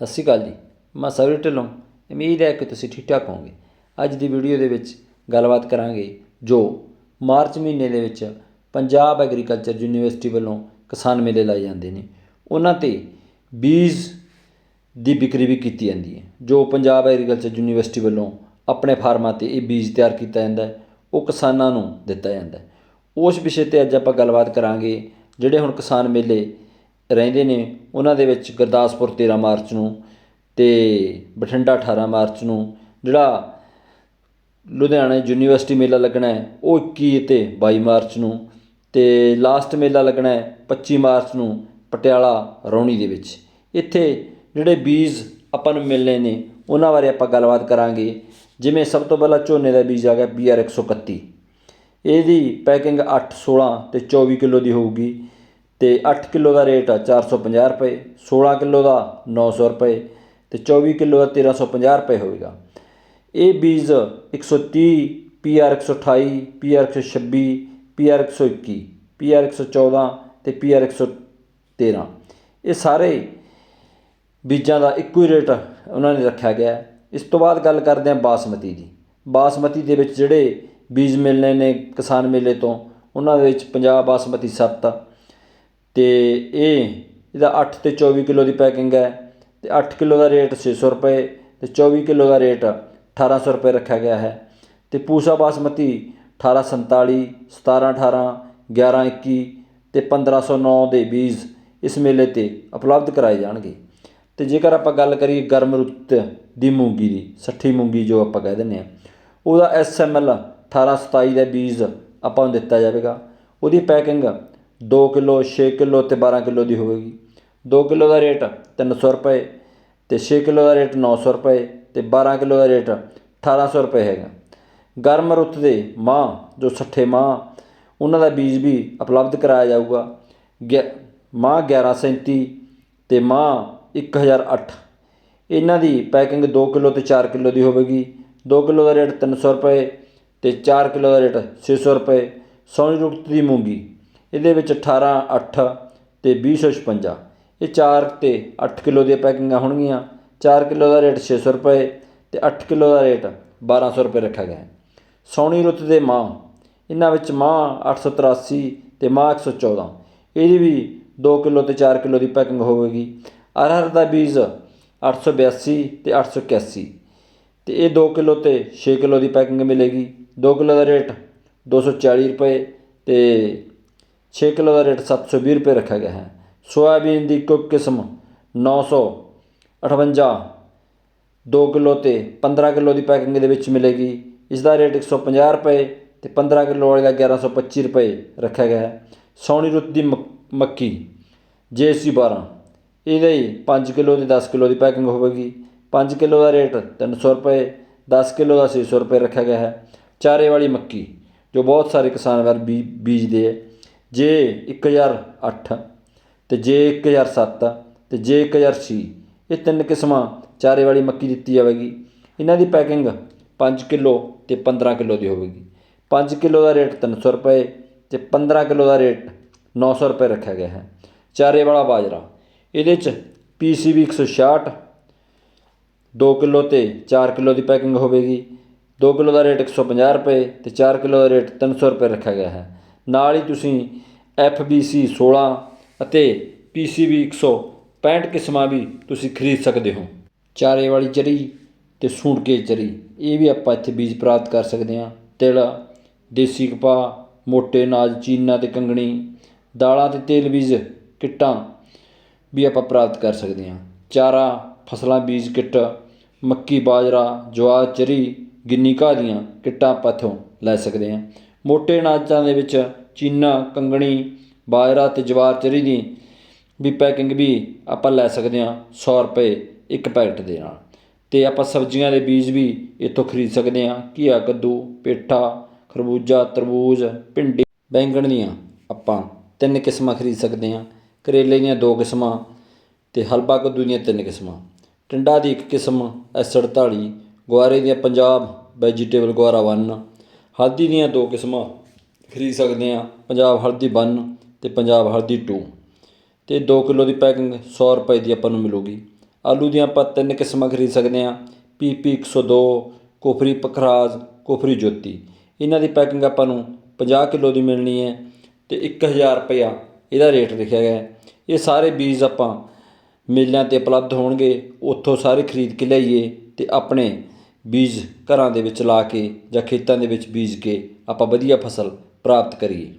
ਸਤਿ ਸ਼੍ਰੀ ਅਕਾਲ ਜੀ। ਮੈਂ ਸਵਰੀ ਢਿੱਲੋਂ। ਉਮੀਦ ਹੈ ਕਿ ਤੁਸੀਂ ਠੀਕ ਠਾਕ ਹੋਵੋਗੇ। ਅੱਜ ਦੀ ਵੀਡੀਓ ਦੇ ਵਿੱਚ ਗੱਲਬਾਤ ਕਰਾਂਗੇ ਜੋ ਮਾਰਚ ਮਹੀਨੇ ਦੇ ਵਿੱਚ ਪੰਜਾਬ ਐਗਰੀਕਲਚਰ ਯੂਨੀਵਰਸਿਟੀ ਵੱਲੋਂ ਕਿਸਾਨ ਮੇਲੇ ਲਾਏ ਜਾਂਦੇ ਨੇ। ਉਹਨਾਂ ਤੇ ਬੀਜ ਦੀ ਵਿਕਰੀ ਵੀ ਕੀਤੀ ਜਾਂਦੀ ਹੈ, ਜੋ ਪੰਜਾਬ ਐਗਰੀਕਲਚਰ ਯੂਨੀਵਰਸਿਟੀ ਵੱਲੋਂ ਆਪਣੇ ਫਾਰਮਾਂ ਤੇ ਇਹ ਬੀਜ ਤਿਆਰ ਕੀਤਾ ਜਾਂਦਾ ਹੈ, ਉਹ ਕਿਸਾਨਾਂ ਨੂੰ ਦਿੱਤਾ ਜਾਂਦਾ ਹੈ। ਉਸ ਵਿਸ਼ੇ ਤੇ ਅੱਜ ਆਪਾਂ ਗੱਲਬਾਤ ਕਰਾਂਗੇ, ਜਿਹੜੇ ਹੁਣ ਕਿਸਾਨ ਮੇਲੇ ਰਹਿੰਦੇ ਨੇ। ਉਹਨਾਂ ਦੇ ਵਿੱਚ ਗੁਰਦਾਸਪੁਰ 13 ਮਾਰਚ ਨੂੰ ਅਤੇ ਬਠਿੰਡਾ 18 ਮਾਰਚ ਨੂੰ ਜਿਹੜਾ ਲੁਧਿਆਣਾ ਯੂਨੀਵਰਸਿਟੀ ਮੇਲਾ ਲੱਗਣਾ ਉਹ ਇੱਕੀ ਅਤੇ ਬਾਈ ਮਾਰਚ ਨੂੰ ਅਤੇ ਲਾਸਟ ਮੇਲਾ ਲੱਗਣਾ ਪੱਚੀ ਮਾਰਚ ਨੂੰ ਪਟਿਆਲਾ ਰੌਣੀ ਦੇ ਵਿੱਚ। ਇੱਥੇ ਜਿਹੜੇ ਬੀਜ ਆਪਾਂ ਨੂੰ ਮਿਲਣੇ ਨੇ, ਉਹਨਾਂ ਬਾਰੇ ਆਪਾਂ ਗੱਲਬਾਤ ਕਰਾਂਗੇ। ਜਿਵੇਂ ਸਭ ਤੋਂ ਪਹਿਲਾਂ ਝੋਨੇ ਦਾ ਬੀਜ ਆ ਗਿਆ BR 131 ਇਹਦੀ ਪੈਕਿੰਗ 8 16 ਤੇ 24 ਕਿਲੋ ਦੀ ਹੋਊਗੀ। ਤੇ 8 ਕਿਲੋ ਦਾ ਰੇਟ ਆ 450 ਰੁਪਏ 16 ਕਿਲੋ ਦਾ 900 ਰੁਪਏ ਤੇ 24 ਕਿਲੋ ਦਾ 1350 ਰੁਪਏ ਹੋਵੇਗਾ। ਇਹ ਬੀਜ 130 PR 128 PR 126 PR 121 PR 114 ਤੇ PR 113 ਇਹ ਸਾਰੇ ਬੀਜਾਂ ਦਾ ਇੱਕੋ ਹੀ ਰੇਟ ਉਹਨਾਂ ਨੇ ਰੱਖਿਆ ਗਿਆ। ਇਸ ਤੋਂ ਬਾਅਦ ਗੱਲ ਕਰਦੇ ਹਾਂ ਬਾਸਮਤੀ ਦੀ। ਬਾਸਮਤੀ ਦੇ ਵਿੱਚ ਜਿਹੜੇ ਬੀਜ ਮਿਲਣੇ ਨੇ ਕਿਸਾਨ ਮੇਲੇ ਤੋਂ, ਉਹਨਾਂ ਦੇ ਵਿੱਚ ਪੰਜਾਬ ਬਾਸਮਤੀ 7 ਅਤੇ ਇਹ ਇਹਦਾ ਅੱਠ ਅਤੇ ਚੌਵੀ ਕਿਲੋ ਦੀ ਪੈਕਿੰਗ ਹੈ ਅਤੇ ਅੱਠ ਕਿਲੋ ਦਾ ਰੇਟ ਛੇ ਸੌ ਰੁਪਏ ਅਤੇ ਚੌਵੀ ਕਿਲੋ ਦਾ ਰੇਟ 1800 ਰੁਪਏ ਰੱਖਿਆ ਗਿਆ ਹੈ। ਅਤੇ ਪੂਸਾ ਬਾਸਮਤੀ ਅਠਾਰਾਂ ਸੰਤਾਲੀ ਸਤਾਰ੍ਹਾਂ ਅਠਾਰਾਂ, ਗਿਆਰਾਂ ਇੱਕੀ ਅਤੇ ਪੰਦਰਾਂ ਸੌ ਨੌ ਦੇ ਬੀਜ ਇਸ ਮੇਲੇ ਤੇ ਉਪਲਬਧ ਕਰਵਾਏ ਜਾਣਗੇ। ਅਤੇ ਜੇਕਰ ਆਪਾਂ ਗੱਲ ਕਰੀਏ ਗਰਮ ਰੁੱਤ ਦੀ ਮੂੰਗੀ ਦੀ, ਸੱਠੀ ਮੂੰਗੀ ਜੋ ਆਪਾਂ ਕਹਿ ਦਿੰਦੇ ਹਾਂ, ਉਹਦਾ ਐਸਐਮਐਲ 1827 ਦਾ ਬੀਜ ਆਪਾਂ ਨੂੰ ਦਿੱਤਾ ਜਾਵੇਗਾ। ਉਹਦੀ ਪੈਕਿੰਗ 2 ਕਿਲੋ 6 ਕਿਲੋ ਤੇ 12 ਕਿਲੋ ਦੀ ਹੋਵੇਗੀ। 2 ਕਿਲੋ ਦਾ ਰੇਟ 300 ਰੁਪਏ ਤੇ 6 ਕਿਲੋ ਦਾ ਰੇਟ 900 ਰੁਪਏ ਤੇ 12 ਕਿਲੋ ਦਾ ਰੇਟ 1800 ਰੁਪਏ ਹੈਗਾ। ਗਰਮ ਰੁੱਤ ਦੇ ਮਾਂ, ਜੋ ਸੱਠੇ ਮਾਂ, ਉਹਨਾਂ ਦਾ ਬੀਜ ਵੀ ਉਪਲਬਧ ਕਰਾਇਆ ਜਾਊਗਾ। ਗਿਆ, ਮਾਂ 1137 ਤੇ ਮਾਂ 1008 ਇਹਨਾਂ ਦੀ ਪੈਕਿੰਗ 2 ਕਿਲੋ ਤੇ 4 ਕਿਲੋ ਦੀ ਹੋਵੇਗੀ। 2 ਕਿਲੋ ਦਾ ਰੇਟ 300 ਰੁਪਏ ਤੇ 4 ਕਿਲੋ ਦਾ ਰੇਟ 600 ਰੁਪਏ। ਸੋਨੀ ਰੁਕਤ ਦੀ ਮੂੰਗੀ। ਇਹਦੇ ਵਿੱਚ ਅਠਾਰਾਂ, ਅੱਠ ਅਤੇ ਵੀਹ ਸੌ ਛਪੰਜਾ। ਇਹ ਚਾਰ ਤੇ 8 ਕਿਲੋ ਦੀਆਂ ਪੈਕਿੰਗਾਂ ਹੋਣਗੀਆਂ। ਚਾਰ ਕਿਲੋ ਦਾ ਰੇਟ ਛੇ ਸੌ ਰੁਪਏ ਅਤੇ ਅੱਠ ਕਿਲੋ ਦਾ ਰੇਟ 1200 ਰੁਪਏ ਰੱਖਿਆ ਗਿਆ। ਹੈ ਰੁੱਤ ਦੇ ਮਾਂ। ਇਹਨਾਂ ਵਿੱਚ ਮਾਂ 883 ਤੇ ਮਾਂ 114 ਇਹਦੀ ਵੀ 2 ਕਿਲੋ ਤੇ 4 ਕਿਲੋ ਦੀ ਪੈਕਿੰਗ ਹੋਵੇਗੀ। ਅਰਹਰ ਦਾ ਬੀਜ 882 ਤੇ 881 ਤੇ ਇਹ 2 ਕਿਲੋ ਤੇ 6 ਕਿਲੋ ਦੀ ਪੈਕਿੰਗ ਮਿਲੇਗੀ। 2 ਕਿਲੋ ਦਾ ਰੇਟ 240 ਰੁਪਏ ਤੇ 6 ਕਿਲੋ ਦਾ ਰੇਟ 720 ਰੁਪਏ ਰੱਖਿਆ ਗਿਆ ਹੈ। ਸੋਇਆਬੀਨ ਦੀ ਇੱਕ ਕਿਸਮ 958 2 ਕਿਲੋ ਤੇ 15 ਕਿਲੋ ਦੀ ਪੈਕਿੰਗ ਦੇ ਵਿੱਚ ਮਿਲੇਗੀ। ਇਸ ਦਾ ਰੇਟ 150 ਰੁਪਏ ਤੇ 15 ਕਿਲੋ ਵਾਲੇ ਦਾ 1125 ਰੁਪਏ ਰੱਖਿਆ ਗਿਆ ਹੈ। ਸੌਣੀ ਰੁੱਤ ਦੀ ਮੱਕ- ਮੱਕੀ JC 12 ਇਹਦੇ ਹੀ 5 ਕਿਲੋ ਤੇ 10 ਕਿਲੋ ਦੀ ਪੈਕਿੰਗ ਹੋਵੇਗੀ। 5 ਕਿਲੋ ਦਾ ਰੇਟ 300 ਰੁਪਏ 10 ਕਿਲੋ ਦਾ 600 ਰੁਪਏ ਰੱਖਿਆ ਗਿਆ ਹੈ। ਚਾਰੇ ਵਾਲੀ ਮੱਕੀ, ਜੋ ਬਹੁਤ ਸਾਰੇ ਕਿਸਾਨ ਵਰ ਬੀ, ਬੀਜਦੇ ਹੈ। ਜੇ ਇੱਕ ਹਜ਼ਾਰ ਅੱਠ ਅਤੇ ਜੇ ਇੱਕ ਹਜ਼ਾਰ ਸੱਤ ਅਤੇ ਜੇ 1006 ਇਹ ਤਿੰਨ ਕਿਸਮਾਂ ਚਾਰੇ ਵਾਲੀ ਮੱਕੀ ਦਿੱਤੀ ਜਾਵੇਗੀ। ਇਹਨਾਂ ਦੀ ਪੈਕਿੰਗ ਪੰਜ ਕਿਲੋ ਅਤੇ ਪੰਦਰਾਂ ਕਿਲੋ ਦੀ ਹੋਵੇਗੀ। ਪੰਜ ਕਿਲੋ ਦਾ ਰੇਟ 300 ਰੁਪਏ ਅਤੇ ਪੰਦਰਾਂ ਕਿਲੋ ਦਾ ਰੇਟ ਨੌ ਸੌ ਰੁਪਏ ਰੱਖਿਆ ਗਿਆ ਹੈ। ਚਾਰੇ ਵਾਲਾ ਬਾਜਰਾ। ਇਹਦੇ ਚ PCB 166 2 ਕਿਲੋ ਤੇ 4 ਕਿਲੋ ਦੀ ਪੈਕਿੰਗ ਹੋਵੇਗੀ। 2 ਕਿਲੋ ਦਾ ਰੇਟ 150 ਰੁਪਏ ਤੇ 4 ਕਿਲੋ ਦਾ ਰੇਟ 300 ਰੁਪਏ ਰੱਖਿਆ ਗਿਆ ਹੈ। ਨਾਲ ਹੀ ਤੁਸੀਂ FBC 16 ਅਤੇ PCB 165 ਕਿਸਮਾਂ ਵੀ ਤੁਸੀਂ ਖਰੀਦ ਸਕਦੇ ਹੋ। ਚਾਰੇ ਵਾਲੀ ਚਰੀ ਤੇ ਸੂਣਕੇ ਚਰੀ ਇਹ ਵੀ ਆਪਾਂ ਇੱਥੇ ਬੀਜ ਪ੍ਰਾਪਤ ਕਰ ਸਕਦੇ ਹਾਂ। ਤਿਲ, ਦੇਸੀ ਕਪਾਹ, ਮੋਟੇ ਅਨਾਜ, ਚੀਨਾ ਤੇ ਕੰਗਣੀ, ਦਾਲਾਂ ਤੇ ਤੇਲ ਬੀਜ, ਕਿੱਟਾਂ ਵੀ ਆਪਾਂ ਪ੍ਰਾਪਤ ਕਰ ਸਕਦੇ ਹਾਂ। ਚਾਰਾ, ਫਸਲਾਂ ਬੀਜ ਕਿੱਟ, ਮੱਕੀ, ਬਾਜਰਾ, ਜਵਾਰ ਚਰੀ ਗਿੰਨੀ ਘਾਹ ਦੀਆਂ ਕਿੱਟਾਂ ਆਪਾਂ ਇੱਥੋਂ ਲੈ ਸਕਦੇ ਹਾਂ। ਮੋਟੇ ਅਨਾਜਾਂ ਦੇ ਵਿੱਚ ਚੀਨਾ, ਕੰਗਣੀ, ਬਾਜਰਾ ਅਤੇ ਜਵਾਰ ਚਰੀ ਦੀ ਵੀ ਪੈਕਿੰਗ ਵੀ ਆਪਾਂ ਲੈ ਸਕਦੇ ਹਾਂ ਸੌ ਰੁਪਏ ਇੱਕ ਪੈਕਟ ਦੇ ਨਾਲ। ਅਤੇ ਆਪਾਂ ਸਬਜ਼ੀਆਂ ਦੇ ਬੀਜ ਵੀ ਇੱਥੋਂ ਖਰੀਦ ਸਕਦੇ ਹਾਂ, ਘੀਆ, ਕੱਦੂ, ਪੇਠਾ, ਖਰਬੂਜਾ, ਤਰਬੂਜ, ਭਿੰਡੀ, ਬੈਂਗਣ ਦੀਆਂ ਆਪਾਂ ਤਿੰਨ ਕਿਸਮਾਂ ਖਰੀਦ ਸਕਦੇ ਹਾਂ। ਕਰੇਲੇ ਦੀਆਂ ਦੋ ਕਿਸਮਾਂ ਤੇ ਹਲਵਾ ਕੱਦੂ ਦੀਆਂ ਤਿੰਨ ਕਿਸਮਾਂ। ਟਿੰਡਾ ਦੀ ਇੱਕ ਕਿਸਮ S48 ਗੁਆਰੇ ਦੀਆਂ ਪੰਜਾਬ ਵੈਜੀਟੇਬਲ ਗੁਆਰਾ 1 ਹਲਦੀ ਦੀਆਂ ਦੋ ਕਿਸਮਾਂ ਖਰੀਦ ਸਕਦੇ ਹਾਂ, ਪੰਜਾਬ ਹਲਦੀ 1 ਅਤੇ ਪੰਜਾਬ ਹਲਦੀ ਟੂ ਅਤੇ ਦੋ ਕਿਲੋ ਦੀ ਪੈਕਿੰਗ ਸੌ ਰੁਪਏ ਦੀ ਆਪਾਂ ਨੂੰ ਮਿਲੂਗੀ। ਆਲੂ ਦੀਆਂ ਆਪਾਂ ਤਿੰਨ ਕਿਸਮਾਂ ਖਰੀਦ ਸਕਦੇ ਹਾਂ ਪੀ ਪੀ ਇੱਕ ਸੌ ਦੋ, ਕੋਫਰੀ ਪਖਰਾਜ, ਕੋਫਰੀ ਜੋਤੀ। ਇਹਨਾਂ ਦੀ ਪੈਕਿੰਗ ਆਪਾਂ ਨੂੰ 50 ਕਿਲੋ ਦੀ ਮਿਲਣੀ ਹੈ ਤੇ 1000 ਰੁਪਇਆ ਇਹਦਾ ਰੇਟ ਲਿਖਿਆ ਗਿਆ ਹੈ। ਇਹ ਸਾਰੇ ਬੀਜ ਆਪਾਂ ਮੇਲਿਆਂ ਤੇ ਉਪਲਬਧ ਹੋਣਗੇ, ਉੱਥੋਂ ਸਾਰੇ ਖਰੀਦ ਕੇ ਲਿਆਈਏ ਤੇ ਆਪਣੇ ਬੀਜ ਘਰਾਂ ਦੇ ਵਿੱਚ ਲਾ ਕੇ ਜਾਂ ਖੇਤਾਂ ਦੇ ਵਿੱਚ ਬੀਜ ਕੇ ਆਪਾਂ ਵਧੀਆ ਫਸਲ ਪ੍ਰਾਪਤ ਕਰੀਏ।